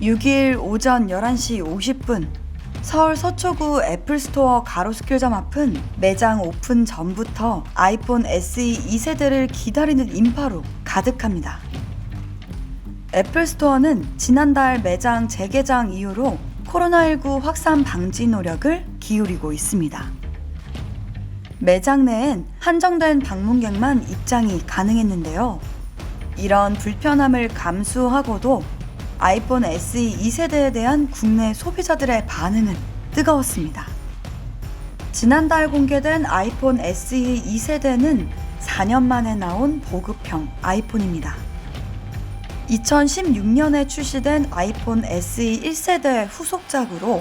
6일 오전 11시 50분 서울 서초구 애플스토어 가로수길점 앞은 매장 오픈 전부터 아이폰 SE 2세대를 기다리는 인파로 가득합니다. 애플스토어는 지난달 매장 재개장 이후로 코로나19 확산 방지 노력을 기울이고 있습니다. 매장 내엔 한정된 방문객만 입장이 가능했는데요. 이런 불편함을 감수하고도 아이폰 SE 2세대에 대한 국내 소비자들의 반응은 뜨거웠습니다. 지난달 공개된 아이폰 SE 2세대는 4년 만에 나온 보급형 아이폰입니다. 2016년에 출시된 아이폰 SE 1세대 후속작으로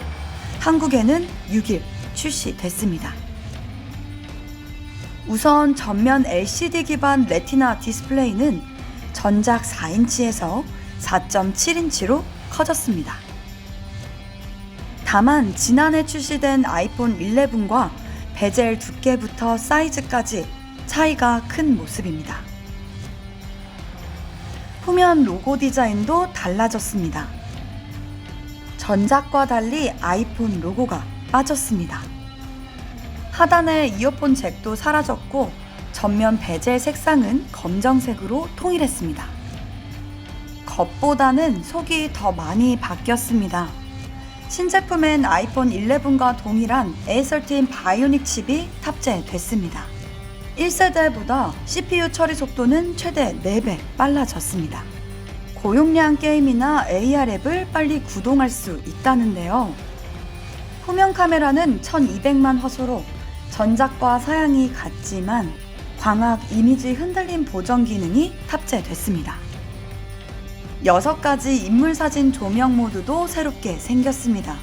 한국에는 6일 출시됐습니다. 우선 전면 LCD 기반 레티나 디스플레이는 전작 4인치에서 4.7인치로 커졌습니다. 다만 지난해 출시된 아이폰 11과 베젤 두께부터 사이즈까지 차이가 큰 모습입니다. 후면 로고 디자인도 달라졌습니다. 전작과 달리 아이폰 로고가 빠졌습니다. 하단의 이어폰 잭도 사라졌고 전면 베젤 색상은 검정색으로 통일했습니다. 겉보다는 속이 더 많이 바뀌었습니다. 신제품엔 아이폰 11과 동일한 A13 바이오닉 칩이 탑재됐습니다. 1세대보다 CPU 처리 속도는 최대 4배 빨라졌습니다. 고용량 게임이나 AR 앱을 빨리 구동할 수 있다는데요. 후면 카메라는 1200만 화소로 전작과 사양이 같지만 광학 이미지 흔들림 보정 기능이 탑재됐습니다. 6가지 인물 사진 조명 모드도 새롭게 생겼습니다.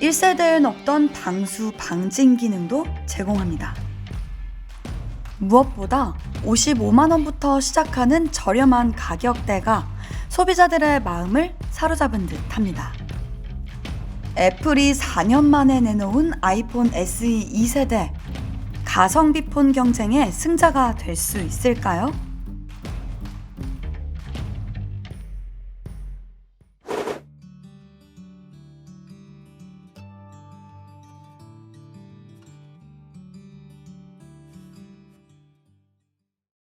1세대엔 없던 방수 방진 기능도 제공합니다. 무엇보다 55만원부터 시작하는 저렴한 가격대가 소비자들의 마음을 사로잡은 듯 합니다. 애플이 4년 만에 내놓은 아이폰 SE 2세대 가성비 폰 경쟁의 승자가 될 수 있을까요?